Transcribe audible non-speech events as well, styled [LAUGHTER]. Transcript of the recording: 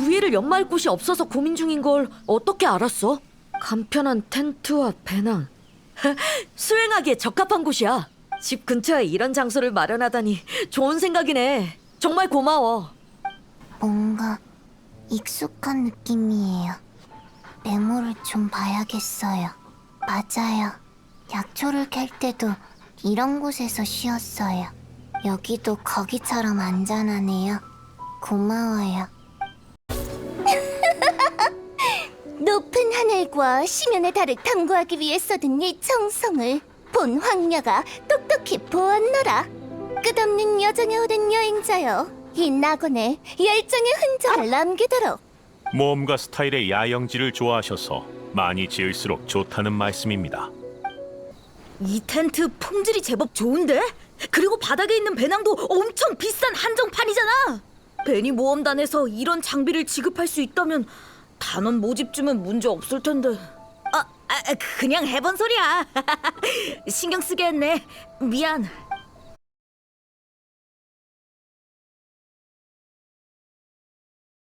무예를 연마할 곳이 없어서 고민 중인 걸 어떻게 알았어? 간편한 텐트와 배낭. [LAUGHS] 수행하기에 적합한 곳이야. 집 근처에 이런 장소를 마련하다니 좋은 생각이네. 정말 고마워. 뭔가 익숙한 느낌이에요. 메모를 좀 봐야겠어요. 맞아요. 약초를 캘 때도 이런 곳에서 쉬었어요. 여기도 거기처럼 안전하네요. 고마워요. 하늘과 심연의 달을 탐구하기 위해 쏟은 이 청성을 본 황녀가 똑똑히 보았노라. 끝없는 여정에 오른 여행자여, 이 낙원에 열정의 흔적을 남기도록. 모험가 스타일의 야영지를 좋아하셔서 많이 지을수록 좋다는 말씀입니다. 이 텐트 품질이 제법 좋은데? 그리고 바닥에 있는 배낭도 엄청 비싼 한정판이잖아. 베니 모험단에서 이런 장비를 지급할 수 있다면 단원 모집쯤은 문제 없을 텐데. 아, 아 그냥 해본 소리야. [LAUGHS] 신경 쓰게 했네. 미안.